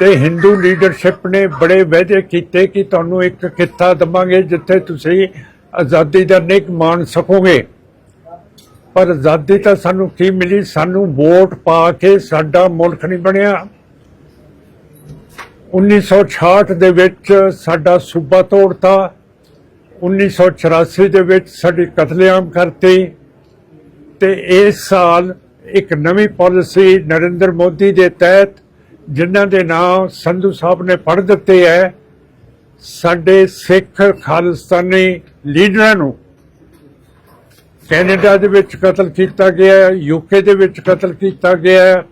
ਤੇ ਹਿੰਦੂ ਲੀਡਰਸ਼ਿਪ ਨੇ ਬੜੇ ਵਾਅਦੇ ਕੀਤੇ ਕਿ ਤੁਹਾਨੂੰ ਇੱਕ ਕਿੱਤਾ ਦਵਾਂਗੇ ਜਿੱਥੇ ਤੁਸੀਂ ਆਜ਼ਾਦੀ ਦਾ ਨਿਕ ਮਾਣ ਸਕੋਗੇ। ਪਰ ਆਜ਼ਾਦੀ ਤਾਂ ਸਾਨੂੰ ਕੀ ਮਿਲੀ? ਸਾਨੂੰ ਵੋਟ ਪਾ ਕੇ ਸਾਡਾ ਮੁਲਕ ਨਹੀਂ ਬਣਿਆ। 1966 ਦੇ ਵਿੱਚ ਸਾਡਾ ਸੂਬਾ ਤੋੜਤਾ। 1984 ਦੇ ਵਿੱਚ ਸਾਡੀ ਕਤਲੇਆਮ ਕਰਤੀ। ਤੇ ਇਸ ਸਾਲ ਇੱਕ ਨਵੀਂ ਪਾਲਿਸੀ ਨਰਿੰਦਰ ਮੋਦੀ ਦੇ ਤਹਿਤ ਜਿਨ੍ਹਾਂ ਦੇ ਨਾਂ ਸੰਧੂ ਸਾਹਿਬ ਨੇ ਪੜ੍ਹ ਦਿੱਤੇ ਹੈ ਸਾਡੇ ਸਿੱਖ ਖਾਲਿਸਤਾਨੀ ਲੀਡਰਾਂ ਨੂੰ। ਕੈਨੇਡਾ ਦੇ ਵਿੱਚ ਕਤਲ ਕੀਤਾ ਗਿਆ ਯੂਕੇ ਦੇ ਵਿੱਚ ਕਤਲ ਕੀਤਾ ਗਿਆ,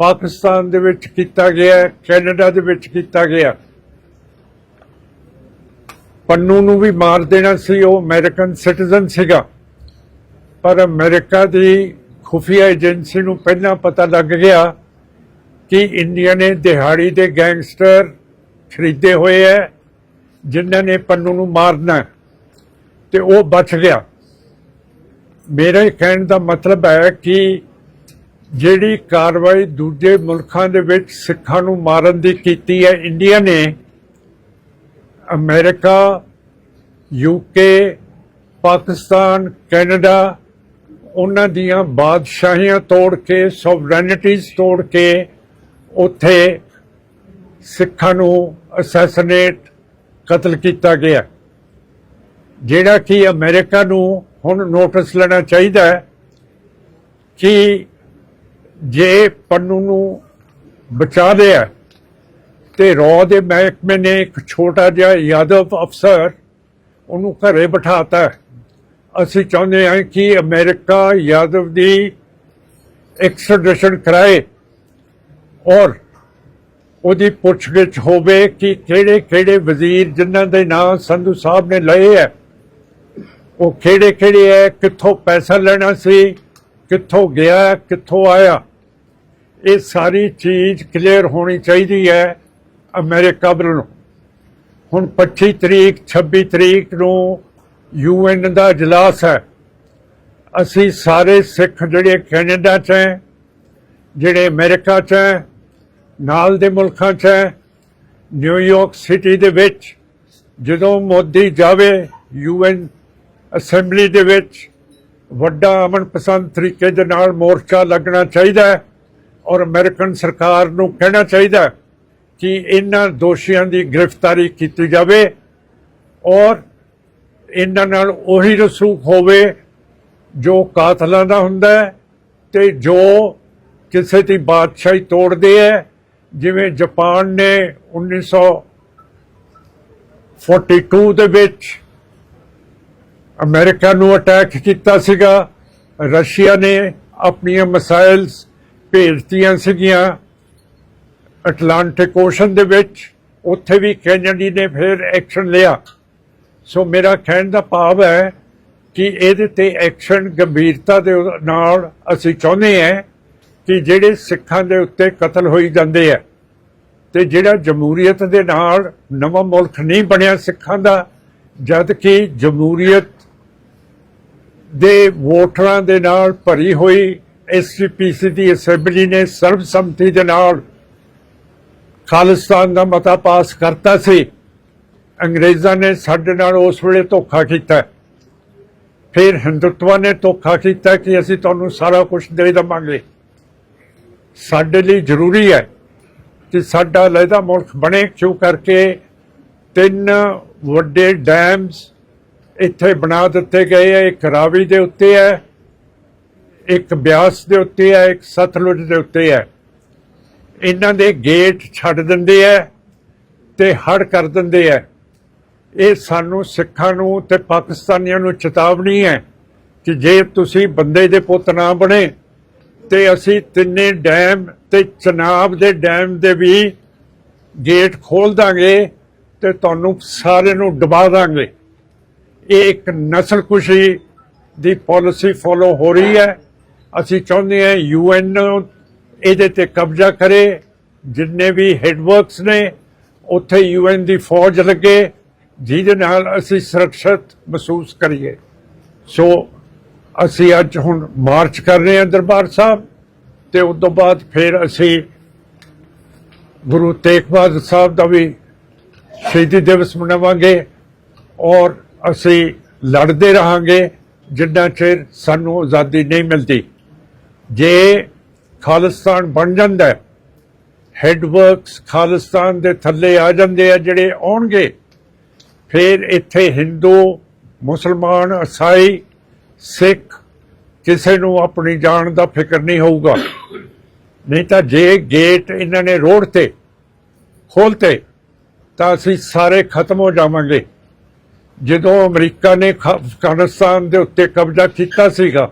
ਪਾਕਿਸਤਾਨ ਦੇ ਵਿੱਚ ਕੀਤਾ ਗਿਆ, ਕੈਨੇਡਾ ਦੇ ਵਿੱਚ ਕੀਤਾ ਗਿਆ। ਪੰਨੂ ਨੂੰ ਵੀ ਮਾਰ ਦੇਣਾ ਸੀ, ਉਹ ਅਮਰੀਕਨ ਸਿਟੀਜ਼ਨ ਸੀਗਾ। ਪਰ ਅਮਰੀਕਾ ਦੀ ਖੁਫੀਆ ਏਜੰਸੀ ਨੂੰ ਪਹਿਲਾਂ ਪਤਾ ਲੱਗ ਗਿਆ ਕਿ ਇੰਡੀਆ ਨੇ ਦਿਹਾੜੀ ਦੇ ਗੈਂਗਸਟਰ ਖਰੀਦੇ ਹੋਏ ਹੈ ਜਿਨ੍ਹਾਂ ਨੇ ਪੰਨੂ ਨੂੰ ਮਾਰਨਾ ਹੈ। ਤੇ ਉਹ ਬਚ ਗਿਆ ਮੇਰੇ ਕਹਿਣ ਦਾ ਮਤਲਬ ਹੈ ਕਿ ਜਿਹੜੀ ਕਾਰਵਾਈ ਦੂਜੇ ਮੁਲਕਾਂ ਦੇ ਵਿੱਚ ਸਿੱਖਾਂ ਨੂੰ ਮਾਰਨ ਦੀ ਕੀਤੀ ਹੈ ਇੰਡੀਆ ਨੇ ਅਮਰੀਕਾ ਯੂਕੇ ਪਾਕਿਸਤਾਨ, ਕੈਨੇਡਾ, ਉਹਨਾਂ ਦੀਆਂ ਬਾਦਸ਼ਾਹੀਆਂ ਤੋੜ ਕੇ, ਸੋਵਰੈਨਿਟੀਜ਼ ਤੋੜ ਕੇ ਉੱਥੇ ਸਿੱਖਾਂ ਨੂੰ ਅਸੈਸਨੇਟ ਕਤਲ ਕੀਤਾ ਗਿਆ। ਜਿਹੜਾ ਕਿ ਅਮਰੀਕਾ ਨੂੰ ਹੁਣ ਨੋਟਿਸ ਲੈਣਾ ਚਾਹੀਦਾ ਹੈ ਕਿ ਜੇ ਪੰਨੂ ਨੂੰ ਬਚਾ ਲਿਆ ਤੇ ਰੌ ਦੇ ਮਹਿਕਮੇ ਨੇ ਇੱਕ ਛੋਟਾ ਜਿਹਾ ਯਾਦਵ ਅਫਸਰ ਉਹਨੂੰ ਘਰੇ ਬਿਠਾਤਾ। ਅਸੀਂ ਚਾਹੁੰਦੇ ਹਾਂ ਕਿ ਅਮਰੀਕਾ ਯਾਦਵ ਦੀ ਐਕਸਟ੍ਰੈਡੀਸ਼ਨ ਕਰਾਏ। ਔਰ ਉਹਦੀ ਪੁੱਛਗਿੱਛ ਹੋਵੇ ਕਿ ਕਿਹੜੇ ਕਿਹੜੇ ਵਜ਼ੀਰ ਜਿਨ੍ਹਾਂ ਦੇ ਨਾਂ ਸੰਧੂ ਸਾਹਿਬ ਨੇ ਲਏ ਹੈ ਉਹ ਕਿਹੜੇ ਕਿਹੜੇ ਹੈ ਕਿੱਥੋਂ ਪੈਸਾ ਲੈਣਾ ਸੀ, ਕਿੱਥੋਂ ਗਿਆ, ਕਿੱਥੋਂ ਆਇਆ। ਇਹ ਸਾਰੀ ਚੀਜ਼ ਕਲੀਅਰ ਹੋਣੀ ਚਾਹੀਦੀ ਹੈ ਅਮਰੀਕਾ ਵੱਲੋਂ। ਹੁਣ 25 ਤਰੀਕ 26 ਤਰੀਕ ਨੂੰ ਯੂਐਨ ਦਾ ਇਜਲਾਸ ਹੈ ਅਸੀਂ ਸਾਰੇ ਸਿੱਖ ਜਿਹੜੇ ਕੈਨੇਡਾ 'ਚ ਹੈ ਜਿਹੜੇ ਅਮਰੀਕਾ 'ਚ ਹੈ ਨਾਲ ਦੇ ਮੁਲਕਾਂ 'ਚ ਹੈ। ਨਿਊਯਾਰਕ ਸਿਟੀ ਦੇ ਵਿੱਚ, ਜਦੋਂ ਮੋਦੀ ਜਾਵੇ ਯੂਐਨ ਅਸੈਂਬਲੀ ਦੇ ਵਿੱਚ, ਵੱਡਾ ਅਮਨ ਪਸੰਦ ਤਰੀਕੇ ਦੇ ਨਾਲ ਮੋਰਚਾ ਲੱਗਣਾ ਚਾਹੀਦਾ ਹੈ ਔਰ ਅਮਰੀਕਨ ਸਰਕਾਰ ਨੂੰ ਕਹਿਣਾ ਚਾਹੀਦਾ ਕਿ ਇਹਨਾਂ ਦੋਸ਼ੀਆਂ ਦੀ ਗ੍ਰਿਫਤਾਰੀ ਕੀਤੀ ਜਾਵੇ ਔਰ ਇਹਨਾਂ ਨਾਲ ਉਹੀ ਰਸੂਖ ਹੋਵੇ ਜੋ ਕਾਤਲਾਂ ਦਾ ਹੁੰਦਾ ਹੈ ਤੇ ਜੋ ਕਿਸੇ ਦੀ ਬਾਦਸ਼ਾਹੀ ਤੋੜਦੇ ਹੈ ਜਿਵੇਂ ਜਾਪਾਨ ਨੇ 1942 ਦੇ ਵਿੱਚ ਅਮਰੀਕਾ ਨੂੰ ਅਟੈਕ ਕੀਤਾ ਸੀਗਾ। ਰਸ਼ੀਆ ਨੇ ਆਪਣੀਆਂ ਮਿਸਾਈਲਸ ਭੇਜਤੀਆਂ ਸੀਗੀਆਂ ਅਟਲਾਂਟਿਕ ਓਸ਼ਨ ਦੇ ਵਿੱਚ। ਉੱਥੇ ਵੀ ਕੈਨੇਡੀ ਨੇ ਫਿਰ ਐਕਸ਼ਨ ਲਿਆ। ਸੋ ਮੇਰਾ ਕਹਿਣ ਦਾ ਭਾਵ ਹੈ ਕਿ ਇਹਦੇ ਤੇ ਐਕਸ਼ਨ ਗੰਭੀਰਤਾ ਦੇ ਨਾਲ ਅਸੀਂ ਚਾਹੁੰਦੇ ਹਾਂ ਕਿ ਜਿਹੜੇ ਸਿੱਖਾਂ ਦੇ ਉੱਤੇ ਕਤਲ ਹੋਈ ਜਾਂਦੇ ਆ ਤੇ ਜਿਹੜਾ ਜਮਹੂਰੀਅਤ ਦੇ ਨਾਲ ਨਵਾਂ ਮੁਲਕ ਨਹੀਂ ਬਣਿਆ ਸਿੱਖਾਂ ਦਾ, ਜਦ ਕਿ ਜਮਹੂਰੀਅਤ ਦੇ ਵੋਟਰਾਂ ਦੇ ਨਾਲ ਭਰੀ ਹੋਈ ਐਸਜੀਪੀਸੀ ਦੀ ਅਸੈਂਬਲੀ ਨੇ ਸਰਬਸੰਮਤੀ ਦੇ ਨਾਲ ਖਾਲਿਸਤਾਨ ਦਾ ਮਤਾ ਪਾਸ ਕਰਤਾ ਸੀ। ਅੰਗਰੇਜ਼ਾਂ ਨੇ ਸਾਡੇ ਨਾਲ ਉਸ ਵੇਲੇ ਧੋਖਾ ਕੀਤਾ। ਫਿਰ ਹਿੰਦੁੱਤਵਾ ਨੇ ਧੋਖਾ ਕੀਤਾ ਕਿ ਅਸੀਂ ਤੁਹਾਨੂੰ ਸਾਰਾ ਕੁਝ ਦੇ ਦੇਵਾਂਗੇ। ਸਾਡੇ ਲਈ ਜ਼ਰੂਰੀ ਹੈ ਕਿ ਸਾਡਾ ਲਹਿਦਾ ਮੁਲਕ ਬਣੇ ਕਿਉਂ ਕਰਕੇ ਤਿੰਨ ਵੱਡੇ ਡੈਮਸ ਇੱਥੇ ਬਣਾ ਦਿੱਤੇ ਗਏ ਹੈ। ਇੱਕ ਰਾਵੀ ਦੇ ਉੱਤੇ ਹੈ, ਇੱਕ ਬਿਆਸ ਦੇ ਉੱਤੇ ਹੈ, ਇੱਕ ਸਤਲੁਜ ਦੇ ਉੱਤੇ ਹੈ। ਇਹਨਾਂ ਦੇ ਗੇਟ ਛੱਡ ਦਿੰਦੇ ਆ ਤੇ ਹੜ ਕਰ ਦਿੰਦੇ ਆ ਇਹ ਸਾਨੂੰ ਸਿੱਖਾਂ ਨੂੰ ਤੇ ਪਾਕਿਸਤਾਨੀਆਂ ਨੂੰ ਚੇਤਾਵਨੀ ਹੈ ਕਿ ਜੇ ਤੁਸੀਂ ਬੰਦੇ ਦੇ ਪੁੱਤ ਨਾ ਬਣੇ ਤੇ ਅਸੀਂ ਤਿੰਨੇ ਡੈਮ ਤੇ ਚਨਾਬ ਦੇ ਡੈਮ ਦੇ ਵੀ ਗੇਟ ਖੋਲ ਦਾਂਗੇ ਤੇ ਤੁਹਾਨੂੰ ਸਾਰੇ ਨੂੰ ਡੁਬਾ ਦਾਂਗੇ। ਇਹ ਇੱਕ ਨਸਲਕੁਸ਼ੀ ਦੀ ਪਾਲਿਸੀ ਫੋਲੋ ਹੋ ਰਹੀ ਹੈ। ਅਸੀਂ ਚਾਹੁੰਦੇ ਹਾਂ ਯੂਐਨ ਇਹਦੇ ਤੇ ਕਬਜ਼ਾ ਕਰੇ। ਜਿੰਨੇ ਵੀ ਹੈਡਵਰਕਸ ਨੇ, ਉੱਥੇ ਯੂਐਨ ਦੀ ਫੌਜ ਲੱਗੇ, ਜਿਹਦੇ ਨਾਲ ਅਸੀਂ ਸੁਰੱਖਿਅਤ ਮਹਿਸੂਸ ਕਰੀਏ। ਸੋ ਅਸੀਂ ਅੱਜ ਹੁਣ ਮਾਰਚ ਕਰ ਰਹੇ ਹਾਂ ਦਰਬਾਰ ਸਾਹਿਬ ਤੇ ਉਸ ਤੋਂ ਬਾਅਦ ਫਿਰ ਅਸੀਂ ਗੁਰੂ ਤੇਗ ਬਹਾਦਰ ਸਾਹਿਬ ਦਾ ਵੀ ਸ਼ਹੀਦੀ ਦਿਵਸ ਮਨਾਵਾਂਗੇ ਔਰ ਅਸੀਂ ਲੜਦੇ ਰਹਾਂਗੇ, ਜਿੰਨਾ ਚਿਰ ਸਾਨੂੰ ਆਜ਼ਾਦੀ ਨਹੀਂ ਮਿਲਦੀ। ਜੇ ਖਾਲਿਸਤਾਨ ਬਣ ਜਾਂਦਾ ਹੈ ਹੈਡਵਰਕਸ ਖਾਲਿਸਤਾਨ ਦੇ ਥੱਲੇ ਆ ਜਾਂਦੇ ਆ, ਜਿਹੜੇ ਆਉਣਗੇ, ਫਿਰ ਇੱਥੇ ਹਿੰਦੂ, ਮੁਸਲਮਾਨ ਈਸਾਈ ਸਿੱਖ ਕਿਸੇ ਨੂੰ ਆਪਣੀ ਜਾਨ ਦਾ ਫਿਕਰ ਨਹੀਂ ਹੋਊਗਾ। ਨਹੀਂ ਤਾਂ ਜੇ ਗੇਟ ਇਹਨਾਂ ਨੇ ਰੋਡ ਤੇ ਖੋਲਤੇ, ਤਾਂ ਅਸੀਂ ਸਾਰੇ ਖਤਮ ਹੋ ਜਾਵਾਂਗੇ। ਜਦੋਂ ਅਮਰੀਕਾ ਨੇ ਅਫਗਾਨਿਸਤਾਨ ਦੇ ਉੱਤੇ ਕਬਜ਼ਾ ਕੀਤਾ ਸੀਗਾ,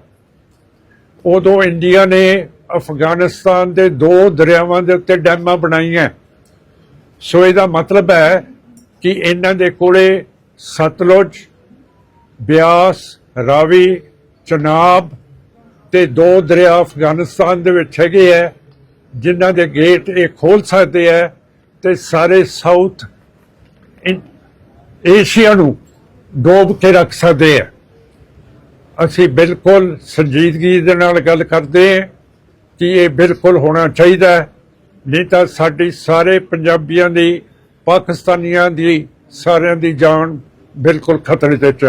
ਉਦੋਂ ਇੰਡੀਆ ਨੇ ਅਫਗਾਨਿਸਤਾਨ ਦੇ ਦੋ ਦਰਿਆਵਾਂ ਦੇ ਉੱਤੇ ਡੈਮਾਂ ਬਣਾਈਆਂ। ਸੋ ਇਹਦਾ ਮਤਲਬ ਹੈ ਕਿ ਇਹਨਾਂ ਦੇ ਕੋਲੇ ਸਤਲੁਜ, ਬਿਆਸ ਰਾਵੀ, ਚਨਾਬ ਤੇ ਦੋ ਦਰਿਆ ਅਫਗਾਨਿਸਤਾਨ ਦੇ ਵਿੱਚ ਹੈਗੇ ਹੈ ਜਿਨ੍ਹਾਂ ਦੇ ਗੇਟ ਇਹ ਖੋਲ ਸਕਦੇ ਹੈ ਤੇ ਸਾਰੇ ਸਾਊਥ ਏਸ਼ੀਆ ਨੂੰ ਡੋਬ ਕੇ ਰੱਖ ਸਕਦੇ ਹੈ ਅਸੀਂ ਬਿਲਕੁਲ ਸੰਜੀਦਗੀ ਦੇ ਨਾਲ ਗੱਲ ਕਰਦੇ ਹਾਂ ਕਿ ਇਹ ਬਿਲਕੁਲ ਹੋਣਾ ਚਾਹੀਦਾ ਨਹੀਂ ਤਾਂ ਸਾਡੀ ਸਾਰੇ ਪੰਜਾਬੀਆਂ ਦੀ, ਪਾਕਿਸਤਾਨੀਆਂ ਦੀ, ਸਾਰਿਆਂ ਦੀ ਜਾਨ ਬਿਲਕੁਲ ਖਤਰੇ ਤੇ ਚ ਹੈ